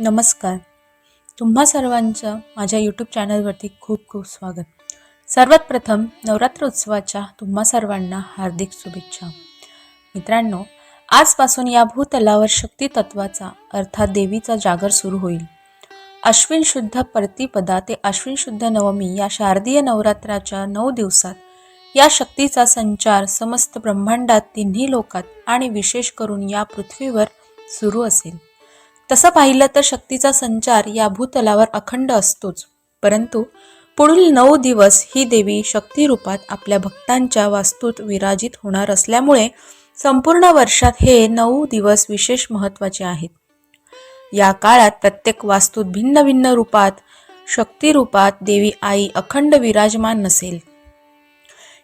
नमस्कार. तुम्हा सर्वांचं माझ्या यूट्यूब चॅनलवरती खूप खूप स्वागत. सर्वात प्रथम नवरात्र उत्सवाच्या तुम्हा सर्वांना हार्दिक शुभेच्छा. मित्रांनो आजपासून या भूतलावर शक्ती तत्वाचा अर्थात देवीचा जागर सुरू होईल. अश्विन शुद्ध प्रतिपदा ते अश्विन शुद्ध नवमी या शारदीय नवरात्राच्या नऊ दिवसात या शक्तीचा संचार समस्त ब्रह्मांडात तिन्ही लोकात आणि विशेष करून या पृथ्वीवर सुरू असेल. तसं पाहिलं तर शक्तीचा संचार या भूतलावर अखंड असतोच. परंतु पुढील नऊ दिवस ही देवी शक्ती रूपात आपल्या भक्तांच्या वास्तूत विराजित होणार असल्यामुळे संपूर्ण वर्षात हे नऊ दिवस विशेष महत्त्वाचे आहेत. या काळात प्रत्येक वास्तूत भिन्न भिन्न रूपात शक्ती रूपात देवी आई अखंड विराजमान नसेल.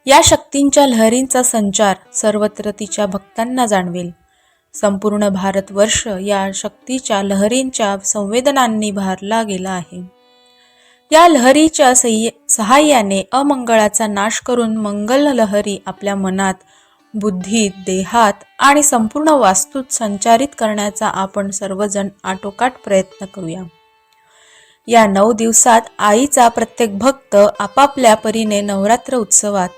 या शक्तींच्या लहरींचा संचार सर्वत्र तिच्या भक्तांना जाणवेल. संपूर्ण भारतवर्ष या शक्तीच्या लहरींच्या संवेदनांनी भारला गेला आहे. या लहरीच्या सहाय्याने अमंगळाचा नाश करून मंगल लहरी आपल्या मनात बुद्धीत देहात आणि संपूर्ण वास्तूत संचारित करण्याचा आपण सर्वजण आटोकाट प्रयत्न करूया. या नऊ दिवसात आईचा प्रत्येक भक्त आपापल्या परीने नवरात्र उत्सवात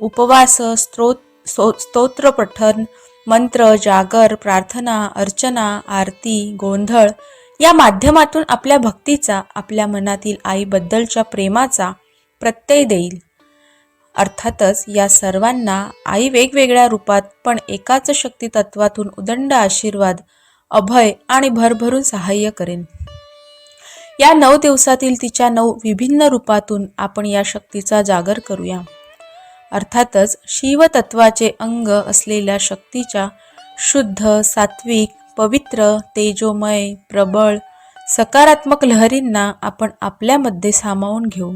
उपवास स्त्रोत स्तोत्र पठन मंत्र जागर प्रार्थना अर्चना आरती गोंधळ या माध्यमातून आपल्या भक्तीचा आपल्या मनातील आईबद्दलच्या प्रेमाचा प्रत्यय देईल. अर्थातच या सर्वांना आई वेगवेगळ्या रूपात पण एकाच शक्ती तत्वातून उदंड आशीर्वाद अभय आणि भरभरून सहाय्य करेन. या नऊ दिवसातील तिच्या नऊ विभिन्न रूपातून आपण या शक्तीचा जागर करूया. अर्थातच शिवतत्वाचे अंग असलेल्या शक्तीच्या शुद्ध सात्विक पवित्र तेजोमय प्रबळ सकारात्मक लहरींना आपण आपल्यामध्ये सामावून घेऊ.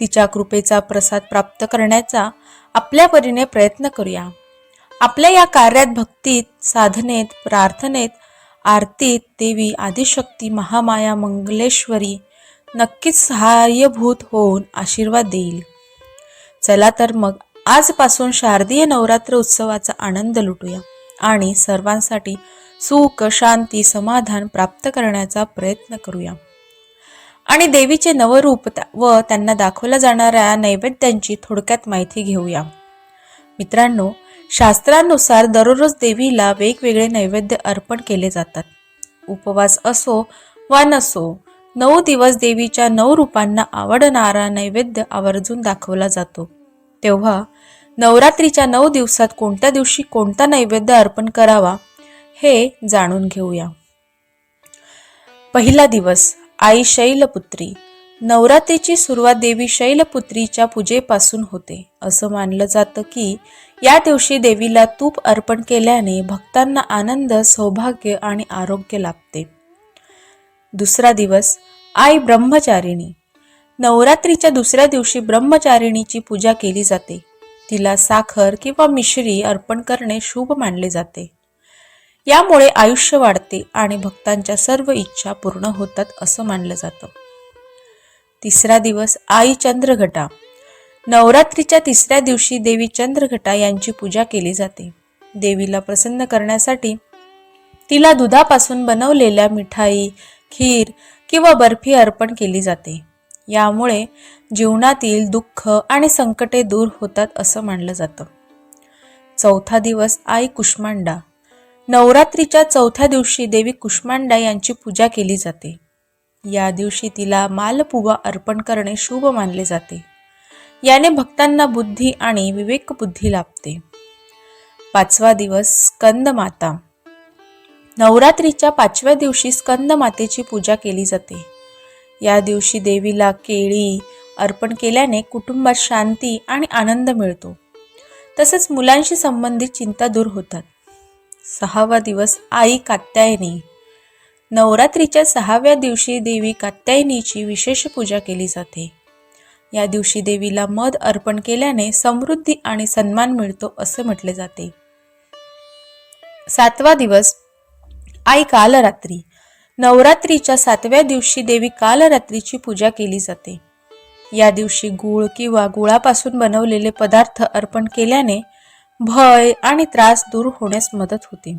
तिच्या कृपेचा प्रसाद प्राप्त करण्याचा आपल्या परीने प्रयत्न करूया. आपल्या या कार्यात भक्तीत साधनेत प्रार्थनेत आरतीत देवी आदिशक्ती महामाया मंगलेश्वरी नक्कीच सहाय्यभूत होऊन आशीर्वाद देईल. चला तर मग आजपासून शारदीय नवरात्र उत्सवाचा आनंद लुटूया आणि सर्वांसाठी सुख शांती समाधान प्राप्त करण्याचा प्रयत्न करूया. आणि देवीचे नवरूप व त्यांना दाखवल्या जाणाऱ्या नैवेद्यांची थोडक्यात माहिती घेऊया. मित्रांनो शास्त्रानुसार दररोज देवीला वेगवेगळे नैवेद्य अर्पण केले जातात. उपवास असो वा नसो नऊ दिवस देवीच्या नऊ रूपांना आवडणारा नैवेद्य आवर्जून दाखवला जातो. तेव्हा नवरात्रीच्या नऊ दिवसात कोणत्या दिवशी कोणता नैवेद्य अर्पण करावा हे जाणून घेऊया. पहिला दिवस आई शैलपुत्री. नवरात्रीची सुरुवात देवी शैलपुत्रीच्या पूजेपासून होते. असं मानलं जातं की या दिवशी देवीला तूप अर्पण केल्याने भक्तांना आनंद सौभाग्य आणि आरोग्य लाभते. दुसरा दिवस आई ब्रह्मचारिणी. नवरात्रीच्या दुसऱ्या दिवशी ब्रह्मचारिणीची पूजा केली जाते. तिला साखर किंवा मिश्री अर्पण करणे शुभ मानले जाते. यामुळे आयुष्य वाढते आणि भक्तांच्या सर्व इच्छा पूर्ण होतात असं मानलं जातं. तिसरा दिवस आई चंद्रघटा. नवरात्रीच्या तिसऱ्या दिवशी देवी चंद्रघटा यांची पूजा केली जाते. देवीला प्रसन्न करण्यासाठी तिला दुधापासून बनवलेल्या मिठाई खीर किंवा बर्फी अर्पण केली जाते. यामुळे जीवनातील दुःख आणि संकटे दूर होतात असं मानलं जातं. चौथा दिवस आई कुष्मांडा. नवरात्रीच्या चौथ्या दिवशी देवी कुष्मांडा यांची पूजा केली जाते. या दिवशी तिला मालपुवा अर्पण करणे शुभ मानले जाते. याने भक्तांना बुद्धी आणि विवेकबुद्धी लाभते. पाचवा दिवस स्कंद माता नवरात्रीच्या पाचव्या दिवशी स्कंद मातेची पूजा केली जाते. या दिवशी देवीला केळी अर्पण केल्याने कुटुंबात शांती आणि आनंद मिळतो. तसेच मुलांशी संबंधित चिंता दूर होतात. सहावा दिवस आई कात्यायनी. नवरात्रीच्या सहाव्या दिवशी देवी कात्यायनीची विशेष पूजा केली जाते. या दिवशी देवीला मध अर्पण केल्याने समृद्धी आणि सन्मान मिळतो असे म्हटले जाते. सातवा दिवस आई कालरात्री. नवरात्रीच्या सातव्या दिवशी देवी कालरात्रीची पूजा केली जाते. या दिवशी गुळ किंवा गुळापासून बनवलेले पदार्थ अर्पण केल्याने भय आणि त्रास दूर होण्यास मदत होते.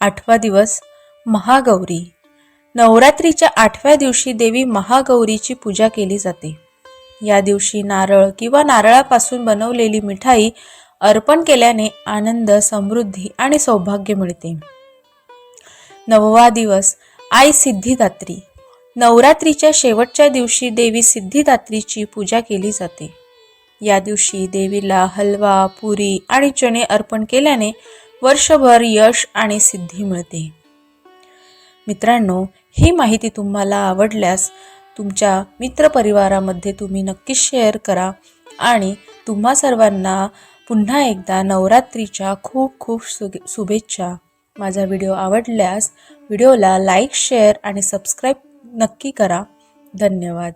आठवा दिवस महागौरी. नवरात्रीच्या आठव्या दिवशी देवी महागौरीची पूजा केली जाते. या दिवशी नारळ किंवा नारळापासून बनवलेली मिठाई अर्पण केल्याने आनंद समृद्धी आणि सौभाग्य मिळते. नववा दिवस. आई सिद्धिदात्री. नवरात्रीच्या शेवटच्या दिवशी देवी सिद्धिदात्रीची पूजा केली जाते. या दिवशी देवीला हलवा पुरी आणि चणे अर्पण केल्याने वर्षभर यश आणि सिद्धी मिळते. मित्रांनो ही माहिती तुम्हाला आवडल्यास तुमच्या मित्रपरिवारामध्ये तुम्ही नक्कीच शेअर करा आणि तुम्हा सर्वांना पुन्हा एकदा नवरात्रीच्या खूप खूप सु शुभेच्छा. माझा व्हिडिओ आवडल्यास व्हिडिओला लाईक शेअर आणि सबस्क्राईब नक्की करा. धन्यवाद.